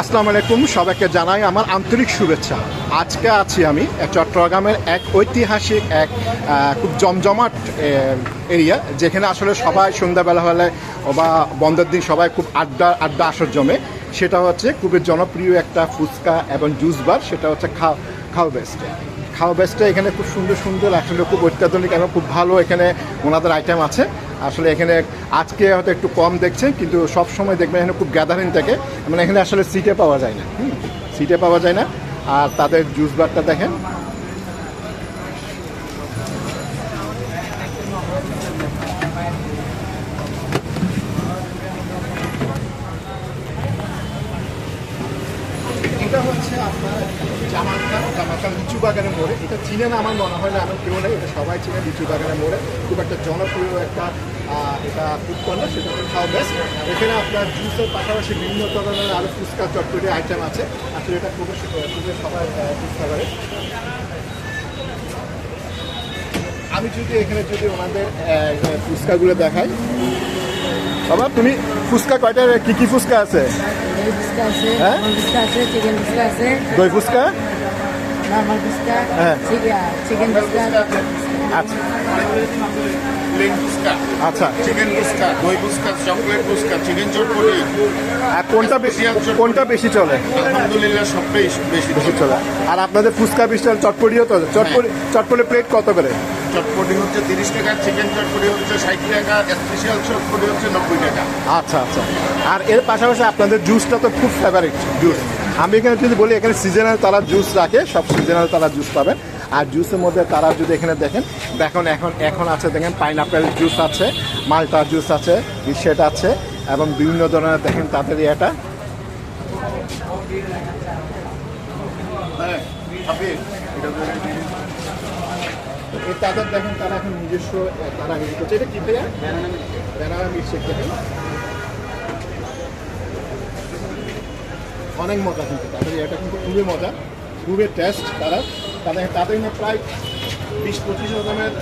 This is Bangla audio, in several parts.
আসসালামু আলাইকুম, সবাইকে জানাই আমার আন্তরিক শুভেচ্ছা। আজকে আছি আমি চট্টগ্রামের এক ঐতিহাসিক, এক খুব জমজমাট এরিয়া, যেখানে আসলে সবাই সন্ধ্যাবেলা হলে বা বন্ধের দিন সবাই খুব আড্ডা আড্ডা আসর জমে। সেটা হচ্ছে খুবই জনপ্রিয় একটা ফুচকা এবং জুস বার, সেটা হচ্ছে খাও খাও বেস্ট। খাওয়া বেস্টটা এখানে খুব সুন্দর সুন্দর আসলে খুব অত্যাধুনিক এবং খুব ভালো এখানে ওনাদের আইটেম আছে। আসলে এখানে আজকে হয়তো একটু কম দেখছে, কিন্তু সব সময় দেখবেন এখানে খুব গ্যাদারিং থাকে। মানে এখানে আসলে সিটে পাওয়া যায় না। সিটে পাওয়া যায় না। আর তাদের জুস বারটা দেখেন এটা হচ্ছে আপনার জামালখান লিচু বাগানের মোড়ে। এটা চিনে না আমার মনে হয় না আমার কেউ নেই এটা সবাই চিনে লিচু বাগানের মোড়ে। খুব একটা জনপ্রিয় একটা এটা ফুড কর্নার সেটা খাওয়া বেস্ট এখানে আপনার জুসের পাশাপাশি বিভিন্ন ধরনের আরও ফুচকা চটপটি আইটেম আছে। আসলে এটা খুবই খুবই সবাই ফুচকা করে আমি যদি এখানে যদি ওনাদের ফুচকাগুলো দেখাই। বাবা তুমি ফুচকা কয়টা কি কি ফুচকা আছে? দই হ্যাঁ? ফুচকা আছে চিকেন ফুচকা আছে। দই ফুচকা? নর্মাল ফুচকা হ্যাঁ। চিকেন ফুচকা আচ্ছা আচ্ছা চিকেন ফুচকা দই ফুচকা চকলেট ফুচকা চিকেন চটপটি আর কোনটা বেশি কোনটা বেশি চলে? আলহামদুলিল্লাহ সবটাই বেশি বেশি চলে। আর আপনাদের ফুচকা বিশাল চটপটিও তো চটপটি চটপটি প্লেট কত করে? চটপটি হচ্ছে তিরিশ টাকা চিকেন চটপটি হচ্ছে ষাট টাকা স্পেশাল চটপটি হচ্ছে নব্বই টাকা। আচ্ছা আচ্ছা। আর এর পাশাপাশি আপনাদের জুসটা তো খুব ফেভারিট জুস আমি এখানে যদি বলি, এখানে সিজনাল তারা জুস রাখে, সব সিজনাল তারা জুস পাবেন। আর জুসের মধ্যে তারা যদি এখানে দেখেন, দেখুন এখন এখন আছে, দেখেন পাইনাপেল জুস আছে মালটা জুস আছে বিস্কেট আছে, এবং বিভিন্ন ধরনের, দেখেন তাদের হ্যাঁ এটা তাদের, দেখেন তারা এখন নিজস্ব, তারা করছে। এটা কি ভাইয়া? মিল্কশেক, দেখেন। অনেক মজা কিন্তু, তাদের এটা কিন্তু খুবই মজা, খুবই টেস্ট তারা তাদের তাদের এখানে প্রায় বিশ, পঁচিশ রকমের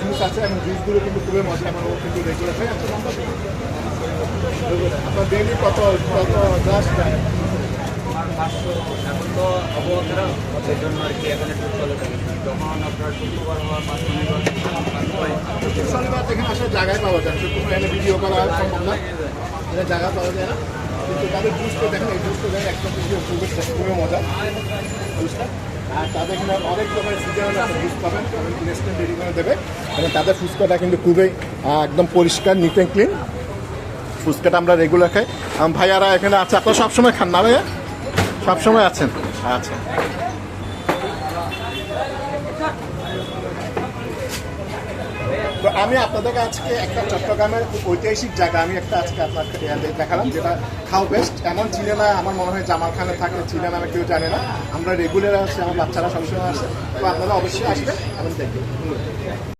জুস আছে, এবং জুসগুলো কিন্তু খুবই মজা, আমার ও কিন্তু রেগুলার নাম্বার দিন। আপনার ডেলি কত কত গ্লাস খায়? এখন তো অবকার হচ্ছে জন্য আর কি এখন একটু চলে যখন আপনার শুক্রবার হওয়া পাঁচ শনিবার শনিবার এখানে জায়গায় পাওয়া যায় জায়গা পাওয়া যায় না কিন্তু তাদের জুসটা দেখেন, এই জুসটা দেখেন, একদম খুবই খুবই মজা জুসটা তাদের ফুচকাটা কিন্তু খুবই একদম পরিষ্কার নিট অ্যান্ড ক্লিন ফুচকাটা আমরা রেগুলার খাই। ভাইয়ারা এখানে আছে, আপনারা সবসময় খান না ভাইয়া? সবসময় আছেন? আচ্ছা। তো আমি আপনাদেরকে আজকে একটা চট্টগ্রামের ঐতিহাসিক জায়গা, আমি একটা আজকে আপনাকে দেখালাম, যেটা খাও বেস্ট এমন চিনে না আমার মনে হয় জামাল খানে থাকে চিনে না কেউ জানে না। আমরা রেগুলার আছি, আমার বাচ্চারা সবসময় আসে। তো আপনারা অবশ্যই আসবে এমন দেখবেন।